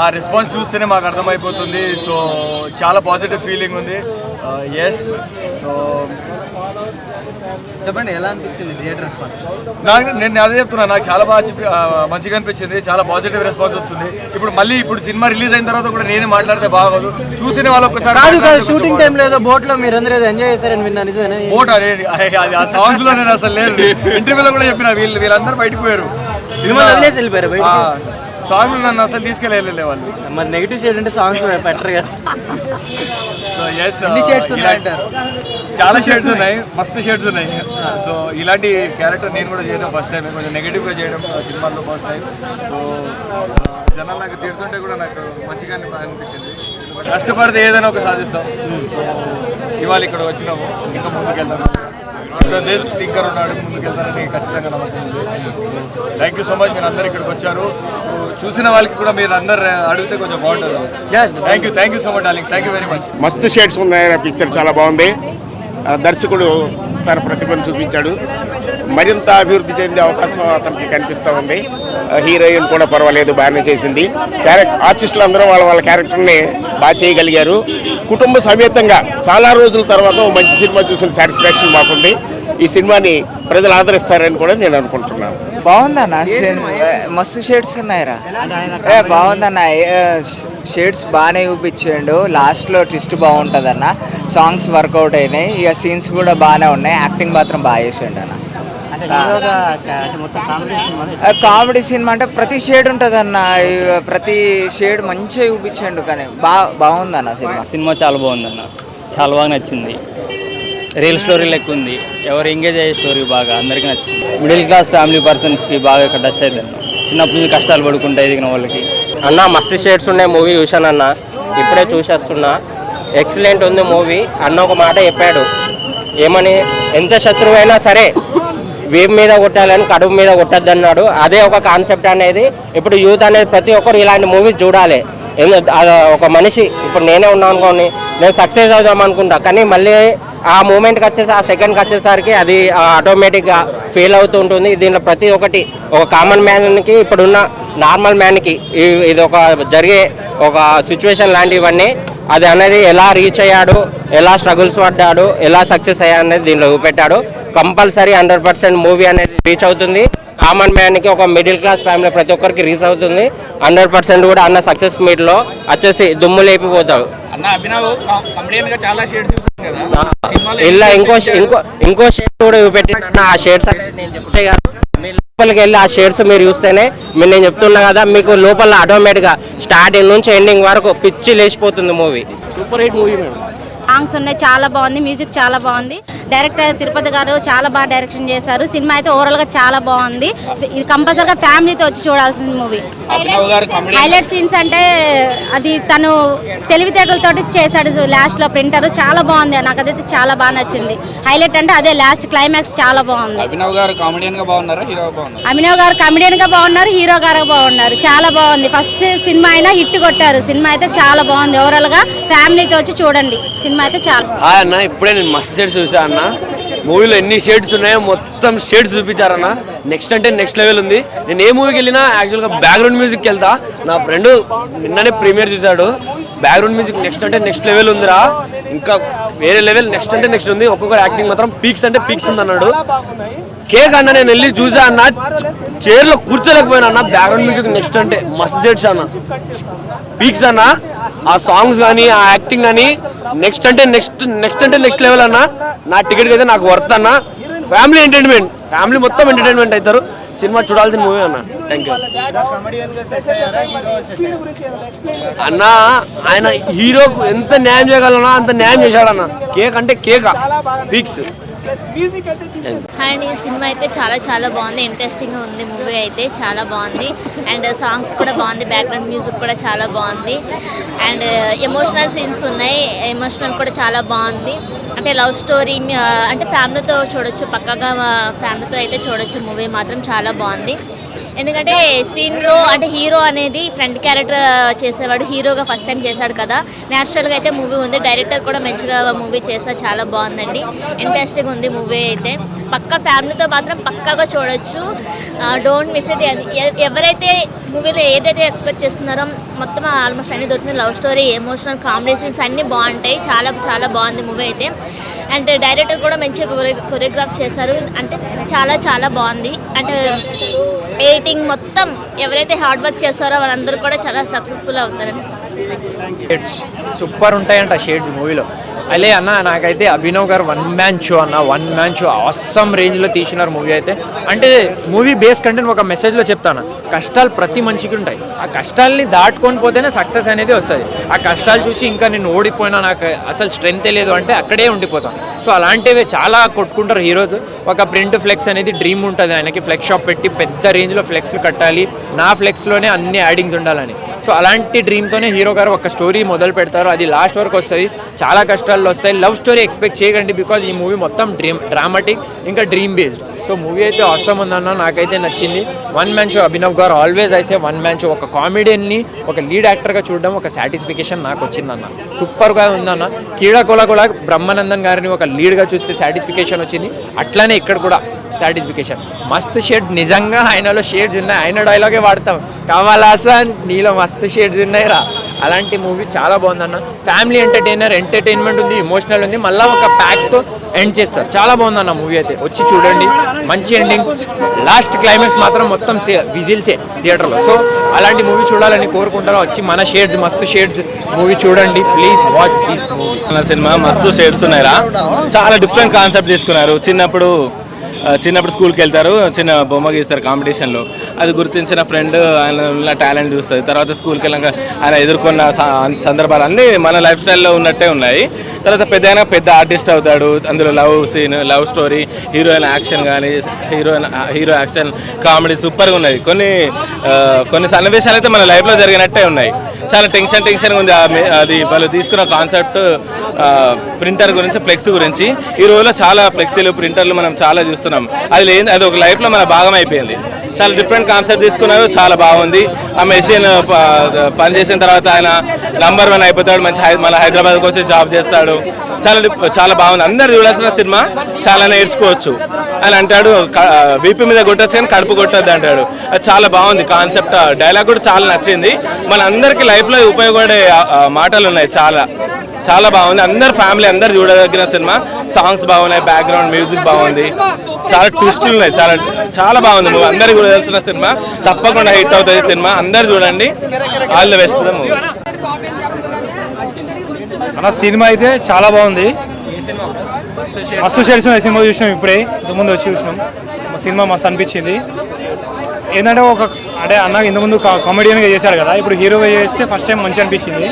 ఆ రెస్పాన్స్ చూస్తేనే మాకు అర్థమైపోతుంది. సో చాలా పాజిటివ్ ఫీలింగ్ ఉంది. ఎస్ సో చెప్పండి ఎలా అనిపించింది థియేటర్ రెస్పాన్స్ నాకు నేను అదే చెప్తున్నా నాకు చాలా బాగా మంచిగా అనిపించింది. చాలా పాజిటివ్ రెస్పాన్స్ వస్తుంది. ఇప్పుడు మళ్ళీ ఇప్పుడు సినిమా రిలీజ్ అయిన తర్వాత కూడా నేనే మాట్లాడితే బాగోదు. చూసిన వాళ్ళు ఒక్కసారి కాదు కాదు మాట్లాడితే షూటింగ్ కొంచెం టైంలో ఏదో బోట్లో మీరు అందరూ ఏదో ఎంజాయ్ చేశారని విన్నా నిజమేనా? అనేది అది ఆ సాంగ్స్లో నేను అసలు లేదు. ఇంటర్వ్యూలో కూడా చెప్పిన వీళ్ళు వీళ్ళందరూ బయటకు పోయారు. సినిమా వదిలేసి వెళ్ళిపోయారు బయటికి? సాంగ్ నన్ను అసలు తీసుకెళ్ళలే వాళ్ళు. మరి నెగిటివ్ షేడ్ అంటే సాంగ్స్ పెట్టరు కదా. సో ఎస్ షేడ్స్ చాలా షేడ్స్ ఉన్నాయి మస్తు షేడ్స్ ఉన్నాయి. సో ఇలాంటి క్యారెక్టర్ నేను కూడా చేయడం ఫస్ట్ టైం కొంచెం నెగిటివ్గా చేయడం ఆ సినిమాలో ఫస్ట్ టైం సో జనాలు నాకు తిడుతుంటే కూడా నాకు మంచిగా అనిపి- అనిపించింది. కష్టపడితే ఏదైనా ఒక సాధిస్తాం. సో ఇవాళ ఇక్కడ వచ్చినాము ఇంకా ముందుకెళ్తాము దిస్ సింకర్ ఉన్నాడు ముందుకెళ్తానని ఖచ్చితంగా నమ్మకం ఉంది. థ్యాంక్ యూ సో మచ్ మీరు అందరు ఇక్కడికి వచ్చారు. చూసిన వాళ్ళకి కూడా మీరు అందరు అడిగితే కొంచెం బాగుంటుంది. Thank you thank you so much darling thank you very much మస్తు షేడ్స్ ఉన్నాయి ఆ పిక్చర్ చాలా బాగుంది. ఆ దర్శకుడు తన ప్రతిభను చూపించాడు. మరింత అభివృద్ధి చెందే అవకాశం అతనికి కనిపిస్తూ ఉంది. హీరోయిన్ కూడా పర్వాలేదు బాగానే చేసింది. క్యారెక్టర్ ఆర్టిస్టులు అందరూ వాళ్ళ వాళ్ళ క్యారెక్టర్ని బాగా చేయగలిగారు. కుటుంబ సమేతంగా చాలా రోజుల తర్వాత మంచి సినిమా చూసిన సాటిస్ఫాక్షన్ మాకుంది. ఈ సినిమాని ప్రజలు ఆదరిస్తారని కూడా నేను అనుకుంటున్నాను. బాగుందన్న మస్తు షేడ్స్ ఉన్నాయిరా. ఏ బాగుందన్న షేడ్స్ బాగానే చూపించాడు. లాస్ట్లో ట్విస్ట్ బాగుంటుందన్న. సాంగ్స్ వర్కౌట్ అయినాయి. ఇక సీన్స్ కూడా బాగానే ఉన్నాయి. యాక్టింగ్ మాత్రం బాగా చేసిండు అన్న. కామెడీ సినిమా కామెడీ సినిమా అంటే ప్రతి షేడ్ ఉంటుంది అన్న ప్రతి షేడ్ మంచిగా చూపించిండు కానీ బా బాగుందన్న సినిమా. సినిమా చాలా బాగుందన్న. చాలా బాగా నచ్చింది. రియల్ స్టోరీ లెక్క ఉంది. ఎవరు ఎంగేజ్ అయ్యే స్టోరీ బాగా అందరికీ నచ్చింది. మిడిల్ క్లాస్ ఫ్యామిలీ పర్సన్స్కి బాగా ఇక్కడ టచ్ అయింది అన్న చిన్నప్పటి నుంచి కష్టాలు పడుకుంటా ఎదిగిన వాళ్ళకి. అన్న మస్తు షేడ్స్ ఉన్నాయి మూవీ చూశానన్న. ఇప్పుడే చూసేస్తున్నా. ఎక్సలెంట్ ఉంది మూవీ. అన్న ఒక మాట చెప్పాడు. ఏమని? ఎంత శత్రువైనా సరే వీప్ మీద కొట్టాలని కడుపు మీద కొట్టద్దు అన్నాడు అదే ఒక కాన్సెప్ట్ అనేది. ఇప్పుడు యూత్ అనేది ప్రతి ఒక్కరు ఇలాంటి మూవీస్ చూడాలి. ఒక మనిషి ఇప్పుడు నేనే ఉన్నాను అనుకోండి నేను సక్సెస్ అవుదాం అనుకుంటా. కానీ మళ్ళీ ఆ మూమెంట్కి వచ్చేసి ఆ సెకండ్కి వచ్చేసరికి అది ఆటోమేటిక్గా ఫెయిల్ అవుతూ ఉంటుంది. దీంట్లో ప్రతి ఒక్కటి ఒక కామన్ మ్యాన్కి ఇప్పుడున్న నార్మల్ మ్యాన్కి ఇది ఒక జరిగే ఒక సిచ్యువేషన్ లాంటివన్నీ అది అనేది ఎలా రీచ్ అయ్యాడు ఎలా స్ట్రగుల్స్ పడ్డాడు ఎలా సక్సెస్ అయ్యాడు అనేది దీనిలో చూపెట్టాడు. కంపల్సరీ హండ్రెడ్ పర్సెంట్ మూవీ అనేది రీచ్ అవుతుంది. కామన్ మ్యాన్కి ఒక మిడిల్ క్లాస్ ఫ్యామిలీ ప్రతి ఒక్కరికి రీచ్ అవుతుంది. హండ్రెడ్ పర్సెంట్ కూడా అన్న సక్సెస్ మీట్లో వచ్చేసి దుమ్ము లేపిపోతాడు షేడ్స్ ఇలా ఇంకో ఇంకో ఇంకో షేడ్ కూడా చూపెట్టి ఆ షేడ్స్ అనేది నేను చెప్తే కాదు మీ లోపలికి వెళ్ళి ఆ షేడ్స్ మీరు చూస్తేనే మీరు నేను చెప్తున్నా కదా మీకు లోపల ఆటోమేటిక్గా స్టార్టింగ్ నుంచి ఎండింగ్ వరకు పిచ్చి లేచిపోతుంది movie super hit movie madam. Songs ఉన్నాయి చాలా బాగుంది మ్యూజిక్ చాలా బాగుంది. డైరెక్టర్ తిరుపతి గారు చాలా బాగా డైరెక్షన్ చేశారు. సినిమా అయితే ఓవరాల్గా చాలా బాగుంది. ఇది కంపల్సరిగా ఫ్యామిలీతో వచ్చి చూడాల్సిన మూవీ హైలైట్ సీన్స్ అంటే అది తను తెలివితేటలతోటి చేశాడు. లాస్ట్లో ప్రింటర్ చాలా బాగుంది. నాకు అదైతే చాలా బాగా నచ్చింది. హైలైట్ అంటే అదే లాస్ట్ క్లైమాక్స్ చాలా బాగుంది. అభినవ్ గారు కామెడియన్గా బాగున్నారా హీరో గారు కమెడియన్గా బాగున్నారు హీరో గారు బాగున్నారు. చాలా బాగుంది. ఫస్ట్ సినిమా అయినా హిట్ కొట్టారు. సినిమా అయితే చాలా బాగుంది. ఓవరాల్గా ఫ్యామిలీతో వచ్చి చూడండి. సినిమా అయితే చాలా హాయ్ అన్న ఇప్పుడే నేను మస్తు షేడ్స్ చూసా అన్న. మూవీలో ఎన్ని షేడ్స్ ఉన్నాయో మొత్తం షేడ్స్ చూపించారన్న. నెక్స్ట్ అంటే నెక్స్ట్ లెవెల్ ఉంది. నేను ఏ మూవీకి వెళ్ళినా యాక్చువల్గా బ్యాక్గ్రౌండ్ మ్యూజిక్కి వెళ్తా. నా ఫ్రెండ్ నిన్ననే ప్రీమియర్ చూశాడు. బ్యాక్గ్రౌండ్ మ్యూజిక్ నెక్స్ట్ అంటే నెక్స్ట్ లెవెల్ ఉందిరా. ఇంకా వేరే లెవెల్ నెక్స్ట్ అంటే నెక్స్ట్ ఉంది. ఒక్కొక్కరు యాక్టింగ్ మాత్రం పీక్స్ అంటే పీక్స్ ఉంది అన్నాడు కేక్ అన్న నేను వెళ్ళి చూసా అన్న. చైర్లో కూర్చోలేకపోయినా అన్న. బ్యాక్గ్రౌండ్ మ్యూజిక్ నెక్స్ట్ అంటే మస్తు షేడ్స్ అన్న. పీక్స్ అన్న. ఆ సాంగ్స్ కానీ ఆ యాక్టింగ్ కానీ నెక్స్ట్ అంటే నెక్స్ట్ నెక్స్ట్ అంటే నెక్స్ట్ లెవెల్ అన్న నా టికెట్ అయితే నాకు వర్త్ అన్న. ఫ్యామిలీ ఎంటర్టైన్మెంట్ ఫ్యామిలీ మొత్తం ఎంటర్టైన్మెంట్ అవుతారు సినిమా చూడాల్సిన మూవీ అన్న. థ్యాంక్ యూ అన్న ఆయన హీరోకు ఎంత న్యాయం చేయగలనా అంత న్యాయం చేశాడన్న. కేక్ అంటే కేక్. పీక్స్ అండ్ ఈ సినిమా అయితే చాలా చాలా బాగుంది. ఇంట్రెస్టింగ్ ఉంది. మూవీ అయితే చాలా బాగుంది. అండ్ సాంగ్స్ కూడా బాగుంది. బ్యాక్గ్రౌండ్ మ్యూజిక్ కూడా చాలా బాగుంది. అండ్ ఎమోషనల్ సీన్స్ ఉన్నాయి. ఎమోషనల్ కూడా చాలా బాగుంది. అంటే లవ్ స్టోరీ uh, అంటే ఫ్యామిలీతో చూడొచ్చు. పక్కగా ఫ్యామిలీతో uh, అయితే చూడొచ్చు. మూవీ మాత్రం చాలా బాగుంది. ఎందుకంటే సీన్లో అంటే హీరో అనేది ఫ్రంట్ క్యారెక్టర్ చేసేవాడు. హీరోగా ఫస్ట్ టైం చేశాడు కదా. న్యాచురల్గా అయితే మూవీ ఉంది. డైరెక్టర్ కూడా మంచిగా మూవీ చేసా చాలా బాగుందండి. ఇంట్రెస్టింగ్ ఉంది మూవీ అయితే. పక్క ఫ్యామిలీతో మాత్రం పక్కాగా చూడొచ్చు. డోంట్ మిస్ ఇట్ ఎవరైతే మూవీలో ఏదైతే ఎక్స్పెక్ట్ చేస్తున్నారో మొత్తం ఆల్మోస్ట్ అన్ని దొరుకుతుంది love story emotional comedy scenes అన్నీ బాగుంటాయి. చాలా చాలా బాగుంది మూవీ అయితే. అండ్ డైరెక్టర్ కూడా మంచిగా కొరియోగ్రాఫ్ చేశారు. అంటే చాలా చాలా బాగుంది. అంటే ఎడిటింగ్ మొత్తం ఎవరైతే హార్డ్ వర్క్ చేస్తారో వాళ్ళందరూ కూడా చాలా సక్సెస్ఫుల్ అవుతారని సూపర్ ఉంటాయంట షేడ్స్ మూవీలో అలే అన్న నాకైతే Abhinav garu one man show అన్న వన్ మ్యాన్ షో అవసరం రేంజ్లో తీసినారు మూవీ అయితే. అంటే మూవీ బేస్ కంటే ఒక మెసేజ్లో చెప్తాను. కష్టాలు ప్రతి మనిషికి ఉంటాయి. ఆ కష్టాల్ని దాటుకొని పోతేనే సక్సెస్ అనేది వస్తుంది. ఆ కష్టాలు చూసి ఇంకా నేను ఓడిపోయినా నాకు అసలు స్ట్రెంతే లేదు అంటే అక్కడే ఉండిపోతాం సో అలాంటివి చాలా కొట్టుకుంటారు హీరోస్ ఒక ప్రింట్ ఫ్లెక్స్ అనేది డ్రీమ్ ఉంటుంది ఆయనకి. ఫ్లెక్స్ షాప్ పెట్టి పెద్ద రేంజ్లో ఫ్లెక్స్లు కట్టాలి. నా ఫ్లెక్స్లోనే అన్ని యాడింగ్స్ ఉండాలని. సో అలాంటి డ్రీమ్తోనే హీరో గారు ఒక స్టోరీ మొదలు పెడతారు. అది లాస్ట్ వరకు వస్తుంది. చాలా కష్టాలు వస్తాయి లవ్ స్టోరీ ఎక్స్పెక్ట్ చేయకండి బికాజ్ ఈ మూవీ మొత్తం డ్రీమ్ డ్రామాటిక్ ఇంకా డ్రీమ్ బేస్డ్ సో మూవీ అయితే అవసరం ఉందన్న నాకైతే నచ్చింది. వన్ మ్యాన్ షో అభినవ్ గారు ఆల్వేస్ అయితే వన్ మ్యాన్ షో ఒక కామెడియన్ని ఒక లీడ్ యాక్టర్గా చూడడం ఒక సాటిస్ఫికేషన్ నాకు వచ్చిందన్న. సూపర్గా ఉందన్న. కీడాకోల కూడా బ్రహ్మానందన్ గారిని ఒక లీడ్గా చూస్తే సాటిస్ఫికేషన్ వచ్చింది. అట్లానే ఇక్కడ కూడా సాటిస్ఫికేషన్ మస్త్ షేడ్ నిజంగా ఆయనలో షేడ్స్ ఉన్నాయి. ఆయన డైలాగే వాడతాం. కమల్ హాసన్ నీలో మస్త్ షేడ్స్ ఉన్నాయిరా. అలాంటి మూవీ చాలా బాగుందన్న. ఫ్యామిలీ ఎంటర్టైనర్ ఎంటర్టైన్మెంట్ ఉంది ఇమోషనల్ ఉంది. మళ్ళీ ఒక ప్యాక్తో ఎండ్ చేస్తారు. చాలా బాగుందన్న మూవీ అయితే. వచ్చి చూడండి. మంచి ఎండింగ్ లాస్ట్ క్లైమాక్స్ మాత్రం మొత్తం విజిల్సే థియేటర్లో సో అలాంటి మూవీ చూడాలని కోరుకుంటారా? వచ్చి మన షేడ్స్ మస్తు షేడ్స్ మూవీ చూడండి. Please watch this movie cinema మస్తు షేడ్స్ ఉన్నాయిరా. చాలా డిఫరెంట్ కాన్సెప్ట్ తీసుకున్నారు. చిన్నప్పుడు చిన్నప్పుడు స్కూల్కి వెళ్తారు చిన్న బొమ్మ గీస్తారు కాంపిటీషన్లో. అది గుర్తించిన ఫ్రెండ్ ఆయన టాలెంట్ చూస్తుంది. తర్వాత స్కూల్కి వెళ్ళాక ఆయన ఎదుర్కొన్న స- సందర్భాలు అన్నీ మన లైఫ్ స్టైల్లో ఉన్నట్టే ఉన్నాయి. తర్వాత పెద్ద అయినా పెద్ద ఆర్టిస్ట్ అవుతాడు. అందులో love scene love story heroine action కానీ హీరోయిన్ హీరో యాక్షన్ కామెడీ సూపర్గా ఉన్నాయి. కొన్ని కొన్ని సన్నివేశాలు అయితే మన లైఫ్లో జరిగినట్టే ఉన్నాయి. చాలా టెన్షన్ టెన్షన్ ఉంది. అది వాళ్ళు తీసుకున్న కాన్సెప్ట్ ప్రింటర్ గురించి ఫ్లెక్స్ గురించి. ఈ రోజులో చాలా ఫ్లెక్సీలు ప్రింటర్లు మనం చాలా చూస్తున్నాం. అది లేదు అది ఒక లైఫ్లో మన భాగం అయిపోయింది. చాలా డిఫరెంట్ కాన్సెప్ట్ తీసుకున్నారు. చాలా బాగుంది. ఆ మెషిన్ పని చేసిన తర్వాత ఆయన నంబర్ వన్ అయిపోతాడు. మంచి మన హైదరాబాద్కి వచ్చి జాబ్ చేస్తాడు. చాలా చాలా బాగుంది. అందరు చూడాల్సిన సినిమా చాలా నేర్చుకోవచ్చు. అని అంటాడు. వీపీ మీద కొట్టచ్చు కానీ కడుపు కొట్టద్దు అంటాడు. అది చాలా బాగుంది. కాన్సెప్ట్ డైలాగ్ కూడా చాలా నచ్చింది. మన అందరికీ లైఫ్లో ఉపయోగపడే మాటలు ఉన్నాయి చాలా. చాలా బాగుంది. అందరు ఫ్యామిలీ అందరు చూడదగిన సినిమా. సాంగ్స్ బాగున్నాయి బ్యాక్గ్రౌండ్ మ్యూజిక్ బాగుంది. చాలా ట్విస్టులు ఉన్నాయి. చాలా చాలా బాగుంది మూవీ అందరికి చూడాల్సిన సినిమా. తప్పకుండా హిట్ అవుతుంది సినిమా. అందరు చూడండి. All the best the movie అన్న సినిమా అయితే చాలా బాగుంది. మస్తు చేసిన సినిమా చూసినాం ఇప్పుడే. ముందు వచ్చి చూసినాం. సినిమా మస్తు అనిపించింది. ఏంటంటే ఒక అంటే అన్న ఇంతకుముందు కామెడియన్గా చేశాడు కదా. ఇప్పుడు హీరోగా చేస్తే ఫస్ట్ టైం మంచి అనిపించింది.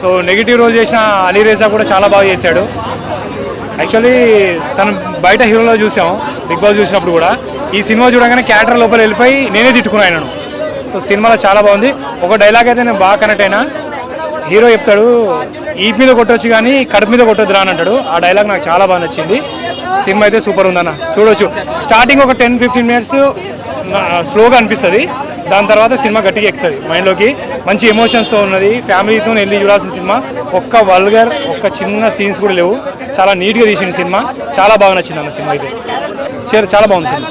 సో నెగిటివ్ రోల్ చేసిన అలీ రేజా కూడా చాలా బాగా చేశాడు. యాక్చువల్లీ తను బయట హీరోలో చూసాం బిగ్ బాస్ చూసినప్పుడు కూడా. ఈ సినిమా చూడగానే క్యారెక్టర్ లోపల వెళ్ళిపోయి నేనే తిట్టుకున్నాను ఆయనను. సో సినిమాలో చాలా బాగుంది. ఒక డైలాగ్ అయితే నేను బాగా కనెక్ట్ అయినా. హీరో చెప్తాడు ఈ మీద కొట్టొచ్చు కానీ కడుపు మీద కొట్టొద్దు రాని అంటాడు. ఆ డైలాగ్ నాకు చాలా బాగా నచ్చింది. సినిమా అయితే సూపర్ ఉందన్న. చూడొచ్చు. స్టార్టింగ్ ఒక టెన్ ఫిఫ్టీన్ మినిట్స్ స్లోగా అనిపిస్తుంది. దాని తర్వాత సినిమా గట్టిగా ఎక్కుతుంది. మైండ్లోకి మంచి ఎమోషన్స్తో ఉన్నది. ఫ్యామిలీతో వెళ్ళి చూడాల్సిన సినిమా. ఒక్క వల్గర్ ఒక్క చిన్న సీన్స్ కూడా లేవు. చాలా నీట్గా తీసిన సినిమా. చాలా బాగా నచ్చింది అన్న సినిమా అయితే. చాలా బాగుంది సినిమా.